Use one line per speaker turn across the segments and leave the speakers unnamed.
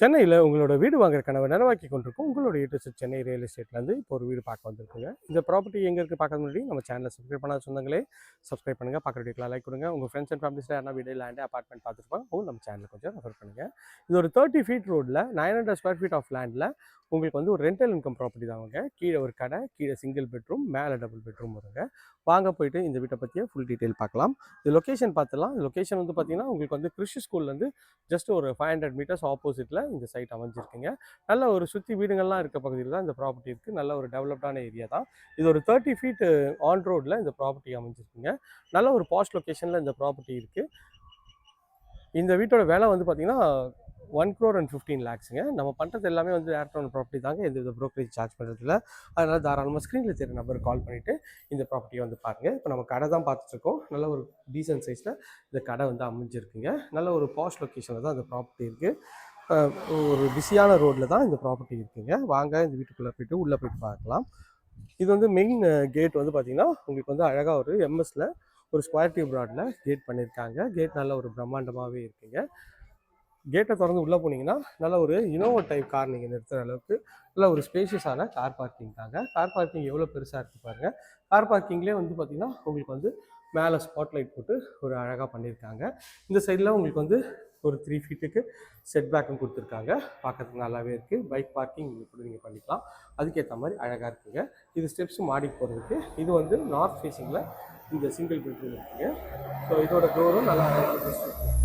சென்னையில் உங்களோட வீடு வாங்குற கனவை நனவாக்கி கொண்டிருக்கும். உங்களோட யூடியூப் சென்னை ரியல் எஸ்டேட்லேருந்து இப்போ ஒரு வீடு பார்க்க வந்திருக்குங்க. இந்த ப்ராப்பர்ட்டி எங்கே இருக்குது பார்க்க முன்னாடி நம்ம சேனலை சப்ஸ்கிரைப் பண்ணாத சொந்தங்களே சப்ஸ்கிரைப் பண்ணுங்கள் பார்க்குற வீட்டில் லைக் கொடுங்க. உங்கள் ஃப்ரெண்ட்ஸ் அண்ட் ஃபேமிலிஸில் யாரா வீடு லேண்டு அப்பார்ட்மெண்ட் பார்த்துருப்பாங்க. அவங்க நம்ம சேனலில் கொஞ்சம் ரெஃபர் பண்ணுங்கள் இது ஒரு தேர்ட்டி ஃபீட் ரோட்டில் nine hundred square feet of லேண்டில் உங்களுக்கு வந்து ஒரு ரெண்டல் இன்கம் ப்ராப்பர்ட்டி தான் வாங்க. கீழே ஒரு கடை கீழே சிங்கிள் பெட்ரூம் மேலே டபுள் பெட்ரூம் வருங்க. வாங்க போயிட்டு இந்த வீட்டை பற்றியே ஃபுல் டீட்டெயில் பார்க்கலாம். இது லொக்கேஷன் பார்த்துலாம் லொக்கேஷன் வந்து பார்த்தீங்கன்னா உங்களுக்கு வந்து கிறிஸ்டி ஸ்கூல்லேருந்து ஜஸ்ட் ஒரு ஃபைவ் ஹண்ட்ரட் மீட்டர்ஸ் ஆப்போசிட்டில் இந்த சைட் அமைஞ்சிருக்குங்க. நல்ல ஒரு சுற்றி வீடுங்கள்லாம் இருக்க பகுதியில் தான் இந்த ப்ராப்பர்ட்டி இருக்குது நல்ல ஒரு டெவலப்டான ஏரியா தான். இது ஒரு தேர்ட்டி ஃபீட் ஆன் ரோடில் இந்த ப்ராப்பர்ட்டி அமைஞ்சிருக்குங்க. நல்ல ஒரு பாஸ்ட் லொக்கேஷனில் இந்த ப்ராப்பர்ட்டி இருக்குது இந்த வீட்டோட விலை வந்து பார்த்திங்கன்னா ஒன் க்ரோர் அண்ட் ஃபிஃப்டீன் லேக்ஸுங்க நம்ம பண்ணுறது எல்லாமே வந்து ஏர்டோன் ப்ராப்பர்ட்டி தாங்க. எந்த வித ப்ரோக்கரேஜ் சார்ஜ் பண்ணுறதுல அதனால் தாராளமாக ஸ்க்ரீனில் தெரிய நம்பருக்கு கால் பண்ணிவிட்டு இந்த ப்ராப்பர்ட்டியை வந்து பாருங்கள் இப்போ நம்ம கடை தான் பார்த்துட்ருக்கோம். நல்ல ஒரு டீசன்ட் சைஸில் இந்த கடை வந்து அமைஞ்சிருக்குங்க. நல்ல ஒரு பாஷ் லொக்கேஷனில் தான் இந்த ப்ராப்பர்ட்டி இருக்குது ஒரு பிஸியான ரோட்டில் தான் இந்த ப்ராப்பர்ட்டி இருக்குதுங்க வாங்க இந்த வீட்டுக்குள்ளே போய்ட்டு உள்ளே போய்ட்டு பார்க்கலாம். இது வந்து மெயின் கேட் வந்து பார்த்திங்கன்னா உங்களுக்கு வந்து அழகாக ஒரு எம்எஸில் ஒரு ஸ்கொயர் டியூப் ராடில் கேட் பண்ணியிருக்காங்க கேட் நல்ல ஒரு பிரம்மாண்டமாகவே இருக்குங்க. கேட்டை திறந்து உள்ளே போனீங்கன்னா நல்ல ஒரு இனோவா டைப் கார் நீங்கள் நிறுத்துகிற அளவுக்கு நல்ல ஒரு ஸ்பேஷியஸான கார் பார்க்கிங் தாங்க. கார் பார்க்கிங் எவ்வளோ பெருசாக இருக்குது பாருங்கள் கார் பார்க்கிங்லேயே வந்து பார்த்திங்கன்னா உங்களுக்கு வந்து மேலே ஸ்பாட்லைட் போட்டு ஒரு அழகாக பண்ணியிருக்காங்க இந்த சைடில் உங்களுக்கு வந்து ஒரு த்ரீ ஃபீட்டுக்கு செட் பேக்கும் கொடுத்துருக்காங்க. பார்க்கறதுக்கு நல்லாவே இருக்குது பைக் பார்க்கிங் கூட நீங்கள் பண்ணிக்கலாம். அதுக்கேற்ற மாதிரி அழகாக இருக்குங்க. இது ஸ்டெப்ஸ் மாடிக்கு போகிறதுக்கு இது வந்து நார்த் ஃபேஸிங்கில் இந்த சிங்கிள் பெட்ரூம் இருக்குங்க. ஸோ இதோட டோரும் நல்லா இருக்குது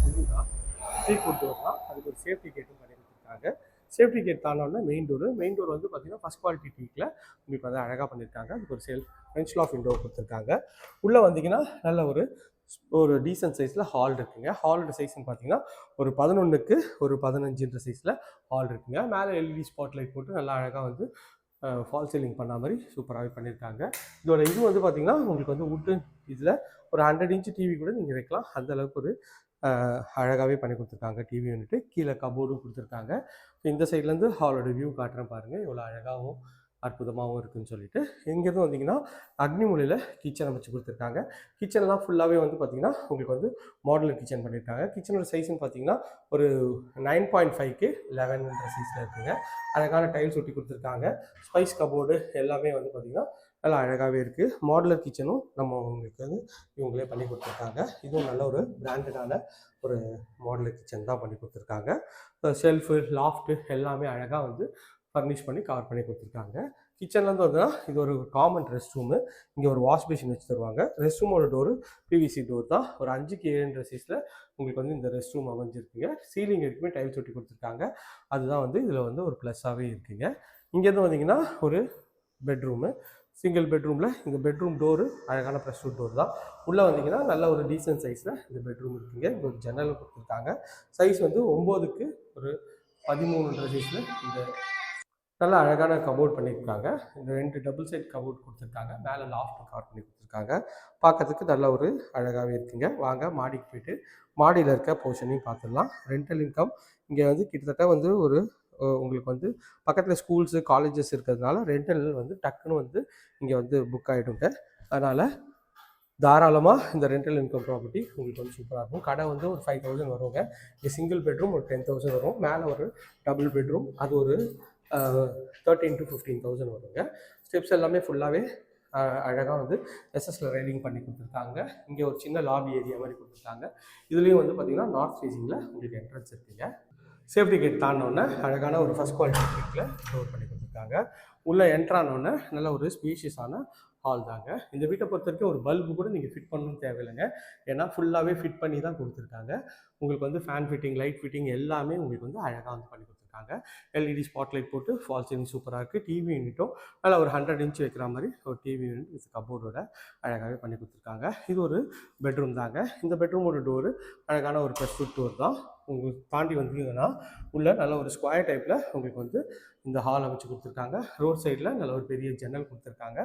த்ரீ ஃபுட் டோர் அதுக்கு ஒரு சேஃப்டி கேட்டும் பண்ணியிருக்காங்க. சேஃப்டி கேட் தாண்டோன்னா மெயின் டோர் மெயின் டோர் வந்து பார்த்தீங்கன்னா ஃபஸ்ட் குவாலிட்டி டீக்கில் உங்களுக்கு வந்து அழகாக பண்ணியிருக்காங்க. அதுக்கு ஒரு செல்ஃப் ஃப்ரெஞ்ச் லாஃப் விண்டோ கொடுத்துருக்காங்க. உள்ளே வந்தீங்கன்னா நல்ல ஒரு ஒரு டீசன்ட் சைஸில் ஹால் இருக்குங்க. ஹாலோட சைஸ்னு பார்த்தீங்கன்னா ஒரு பதினொன்றுக்கு ஒரு பதினஞ்சுன்ற சைஸில் ஹால் இருக்குங்க. மேலே எல்இடி ஸ்பாட் லைட் போட்டு நல்லா அழகாக வந்து ஃபால் சீலிங் பண்ண மாதிரி சூப்பராகவே பண்ணியிருக்காங்க. இதோட இது வந்து பார்த்தீங்கன்னா உங்களுக்கு வந்து உட்டு இதில் ஒரு ஹண்ட்ரட் இன்ச்சு டிவி கூட நீங்கள் வைக்கலாம். அந்த அளவுக்கு ஒரு அழகாகவே பண்ணி கொடுத்துருக்காங்க. டிவி யூனிட்டு கீழே கபோர்டும் கொடுத்துருக்காங்க. ஸோ இந்த சைட்லேருந்து ஹாலோட வியூ காட்டுறேன் பாருங்கள் இவ்வளோ அழகாகவும் அற்புதமாகவும் இருக்குன்னு சொல்லிட்டு. இங்கேருந்து வந்தீங்கன்னா அக்னிமொழியில் கிச்சன் அமைச்சு கொடுத்துருக்காங்க. கிச்சன்லாம் ஃபுல்லாகவே வந்து பார்த்திங்கன்னா உங்களுக்கு வந்து மாடலர் கிச்சன் பண்ணியிருக்காங்க கிச்சனோட சைஸ்னு பார்த்தீங்கன்னா ஒரு நைன் பாயிண்ட் ஃபைவ்க்கு லெவன்ன்ற சைஸில் இருக்குங்க. அழகான டைல்ஸ் ஒட்டி கொடுத்துருக்காங்க. ஸ்பைஸ் கபோர்டு எல்லாமே வந்து பார்த்திங்கன்னா நல்லா அழகாகவே இருக்குது மாடுலர் கிச்சனும் நம்ம உங்களுக்கு வந்து இவங்களே பண்ணி கொடுத்துருக்காங்க. இதுவும் நல்ல ஒரு பிராண்டடான ஒரு மாடுலர் கிச்சன் தான் பண்ணி கொடுத்துருக்காங்க. ஷெல்ஃபு லாஃப்ட்டு எல்லாமே அழகாக வந்து ஃபர்னிஷ் பண்ணி கவர் பண்ணி கொடுத்துருக்காங்க. கிச்சன்லேருந்து வந்ததுன்னா இது ஒரு காமன் ரெஸ்ட் ரூமு இங்கே ஒரு வாஷ்பேஷின் வச்சு தருவாங்க. ரெஸ்ட் ரூமோட டோரு பிவிசி டோர் தான். ஒரு அஞ்சுக்கு ஏழுன்ற சைஸில் உங்களுக்கு வந்து இந்த ரெஸ்ட் ரூம் அமைஞ்சிருக்குங்க. சீலிங் வரைக்குமே டைல்ஸ் ஒட்டி கொடுத்துருக்காங்க. அதுதான் வந்து இதில் வந்து ஒரு ப்ளஸ்ஸாகவே இருக்குங்க. இங்கேருந்து வந்தீங்கன்னா ஒரு பெட்ரூமு சிங்கிள் பெட்ரூமில் இந்த பெட்ரூம் டோரு அழகான ப்ரெஷ் டோர் தான். உள்ளே வந்தீங்கன்னா நல்ல ஒரு டீசன்ட் சைஸில் இந்த பெட்ரூம் இருக்குங்க. இங்கே ஒரு ஜன்னல் கொடுத்துருக்காங்க. சைஸ் வந்து ஒம்போதுக்கு ஒரு பதிமூணுன்ற சைஸில் இந்த நல்ல அழகான கபோர்ட் பண்ணியிருக்காங்க. இந்த ரெண்டு டபுள் சைட் கபோர்ட் கொடுத்துருக்காங்க. மேலே லாஃப்ட் கவர் பண்ணி கொடுத்துருக்காங்க. பார்க்கறதுக்கு நல்ல ஒரு அழகாகவே இருக்குங்க. வாங்க மாடிக்கு போயிட்டு மாடியில் இருக்க போர்ஷனையும் பார்த்துடலாம். ரெண்டல் இன்கம் இங்கே வந்து கிட்டத்தட்ட வந்து ஒரு உங்களுக்கு வந்து பக்கத்தில் ஸ்கூல்ஸு காலேஜஸ் இருக்கிறதுனால ரெண்டல் வந்து டக்குன்னு வந்து இங்கே வந்து புக் ஆகிடுங்க அதனால் தாராளமாக இந்த ரெண்டல் இன்கம் ப்ராப்பர்ட்டி உங்களுக்கு வந்து சூப்பராக இருக்கும். கடை வந்து ஒரு ஃபைவ் தௌசண்ட் வருங்க. இங்கே சிங்கிள் பெட்ரூம் ஒரு டென் தௌசண்ட் வரும். மேலே ஒரு டபுள் பெட்ரூம் அது ஒரு தேர்ட்டீன் டு ஃபிஃப்டீன் தௌசண்ட் வருங்க. ஸ்டெப்ஸ் எல்லாமே ஃபுல்லாகவே அழகாக வந்து எஸ்எஸ்ல ரைடிங் பண்ணி கொடுத்துருக்காங்க. இங்கே ஒரு சின்ன லாபி ஏரியா மாதிரி கொடுத்துருக்காங்க. இதுலேயும் வந்து பார்த்திங்கன்னா நார்த் ஃபேஸிங்கில் உங்களுக்கு என்ட்ரன்ஸ் இருக்குங்க. சேஃப்டி கேட் தாண்டினோடனே அழகான ஒரு ஃபஸ்ட் குவாலிட்டி கேட்டில் ஸ்டோர் பண்ணி கொடுத்துருக்காங்க. உள்ளே என்ட்ரானோடனே நல்ல ஒரு ஸ்பீஷியஸான ஹால் தாங்க. இந்த வீட்டை பொறுத்த வரைக்கும் ஒரு பல்பு கூட நீங்கள் ஃபிட் பண்ணணும் தேவையில்லைங்க. ஏன்னா ஃபுல்லாகவே ஃபிட் பண்ணி தான் கொடுத்துருக்காங்க. உங்களுக்கு வந்து ஃபேன் ஃபிட்டிங் லைட் ஃபிட்டிங் எல்லாமே உங்களுக்கு வந்து அழகாக வந்து பண்ணி கொடுத்துருக்காங்க. எல்இடி ஸ்பாட்லைட் போட்டு ஃபால் சீலிங் சூப்பராக இருக்குது டிவி யூனிட்டும் நல்லா ஒரு ஹண்ட்ரட் இன்ச் வைக்கிற மாதிரி ஒரு டிவி யூனிட் வித் கபோர்டோட அழகாகவே பண்ணி கொடுத்துருக்காங்க. இது ஒரு பெட்ரூம் தாங்க. இந்த பெட்ரூமோட டோரு அழகான ஒரு ப்ரெஸ் டோர் தான். உங்களுக்கு தாண்டி வந்தீங்கன்னா உள்ள நல்ல ஒரு ஸ்கொயர் டைப்பில் உங்களுக்கு வந்து இந்த ஹால் அமைச்சு கொடுத்துருக்காங்க. ரோட் சைடில் நல்ல ஒரு பெரிய ஜன்னல் கொடுத்துருக்காங்க.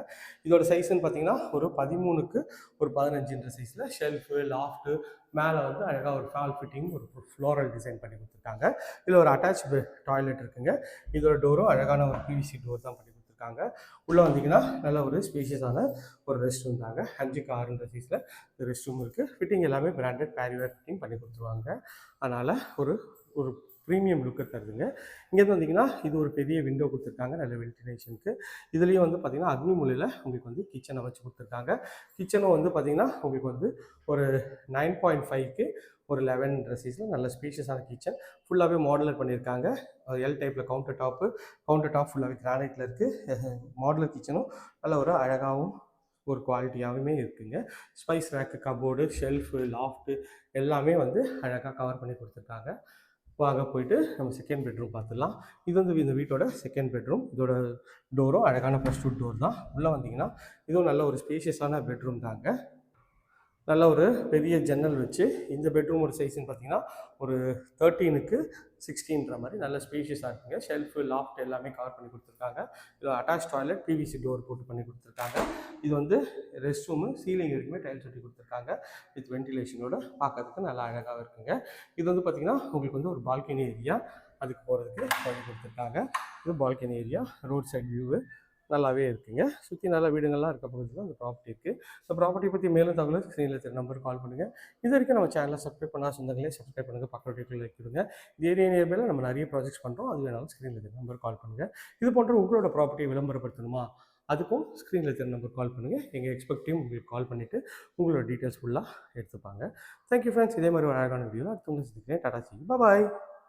இதோட சைஸ்ன்னு பார்த்தீங்கன்னா ஒரு பதிமூணுக்கு ஒரு பதினஞ்சுன்ற சைஸில் ஷெல்ஃபு லாஃப்ட்டு மேலே வந்து அழகாக ஒரு ஃபால் ஃபிட்டிங் ஒரு ஃப்ளோரல் டிசைன் பண்ணி கொடுத்துருக்காங்க. இதில் ஒரு அட்டாச் டாய்லெட் இருக்குங்க. இதோட டோரும் அழகான ஒரு பிவிசி டோர் தான் பண்ணி கொடுத்துருக்காங்க. உள்ளே வந்தீங்கன்னா நல்ல ஒரு ஸ்பேஷியஸான ஒரு ரெஸ்ட் ரூம் தாங்க. அஞ்சுக்கு ஆறுன்ற சைஸில் ரெஸ்ட் ரூம் இருக்குது ஃபிட்டிங் எல்லாமே பிராண்டட் பேரிவேர் ஃபிட்டிங் பண்ணி கொடுத்துருவாங்க. அதனால் ஒரு ஒரு ப்ரீமியம் லுக்கை தருதுங்க. இங்கேருந்து வந்தீங்கன்னா இது ஒரு பெரிய விண்டோ கொடுத்துருக்காங்க நல்ல வென்டிலேஷனுக்கு இதுலேயும் வந்து பார்த்தீங்கன்னா அக்னி மூலையில் உங்களுக்கு வந்து கிச்சனை வச்சு கொடுத்துருக்காங்க. கிச்சனும் வந்து பார்த்தீங்கன்னா உங்களுக்கு வந்து ஒரு நைன் பாயிண்ட் ஃபைவ்க்கு ஒரு லெவன் சைஸில் நல்ல ஸ்பீஷியஸான கிச்சன் ஃபுல்லாகவே மாடலர் பண்ணியிருக்காங்க. எல் டைப்பில் கவுண்டர் டாப்பு கவுண்டர் டாப் ஃபுல்லாகவே கிரானைட்டில் இருக்குது மாடலர் கிச்சனும் நல்ல ஒரு அழகாகவும் ஒரு குவாலிட்டியாகவுமே இருக்குங்க. Spice rack cupboard shelf loft எல்லாமே வந்து அழகாக கவர் பண்ணி கொடுத்துருக்காங்க. வாங்க போயிட்டு நம்ம செகண்ட் பெட்ரூம் பார்த்துடலாம் இது வந்து இந்த வீட்டோட செகண்ட் பெட்ரூம் இதோட டோரும் அழகான ஃபஸ்ட் டூ டோர் தான். உள்ளே வந்தீங்கன்னா இதுவும் நல்ல ஒரு ஸ்பேஷியஸான பெட்ரூம் தாங்க. நல்ல ஒரு பெரிய ஜன்னல் வச்சு இந்த பெட்ரூம் ஒரு சைஸ்ன்னு பார்த்தீங்கன்னா ஒரு தேர்ட்டீனுக்கு சிக்ஸ்டீன்ற மாதிரி நல்ல ஸ்பேஷியஸாக இருக்குங்க. ஷெல்ஃபு லாஃப்ட் எல்லாமே கவர் பண்ணி கொடுத்துருக்காங்க. இதில் அட்டாச் டாய்லெட் பிவிசி டோர் போட்டு பண்ணி கொடுத்துருக்காங்க. இது வந்து ரெஸ்ட் ரூமு சீலிங் வரைக்குமே டைல்ஸ் ஒட்டி கொடுத்துருக்காங்க. வித் வென்டிலேஷனோட பார்க்கறதுக்கு நல்லா அழகாக இருக்குங்க. இது வந்து பார்த்திங்கன்னா உங்களுக்கு வந்து ஒரு பால்கனி ஏரியா அதுக்கு போகிறதுக்கு பண்ணி கொடுத்துருக்காங்க. இது balcony area road side view நல்லாவே இருக்குங்க. சுற்றி நல்ல வீடுங்கள்லாம் இருக்க பகுதியில் அந்த ப்ராப்பர்ட்டி இருக்குது ஸோ ப்ராப்பர்ட்டி பற்றி மேலும் தகவல் ஸ்க்ரீனில் தெரிய நம்பருக்கு கால் பண்ணுங்கள் இது வரைக்கும் நம்ம சேனலை சப்ஸ்கிரைப் பண்ணால் சொந்தங்களே சப்ஸ்கிரைப் பண்ணுங்கள் பக்கத்து வீட்டில் வைக்கிடுங்க இந்த ஏரியா நியர்பையில் நம்ம நிறைய ப்ராஜெக்ட்ஸ் பண்ணுறோம் அது வேணாலும் ஸ்க்ரீனில் தெரிய நம்பருக்கு கால் பண்ணுங்கள் இது போன்ற உங்களோட ப்ராப்பர்ட்டியை விளம்பரப்படுத்தணுமா? அதுக்கும் ஸ்க்ரீனில் தெரிய நம்பர் கால் பண்ணுங்கள் எங்கள் எக்ஸ்பெக்ட் டீம் உங்களுக்கு கால் பண்ணிவிட்டு உங்களோட டீட்டெயில்ஸ் ஃபுல்லாக எடுத்துப்பாங்க. தேங்க்யூ ஃப்ரெண்ட்ஸ் இதே மாதிரி ஒரு அழகான வீடியோ அடுத்து உங்களுக்கு சந்திக்கிறேன். டாடா சி பாய்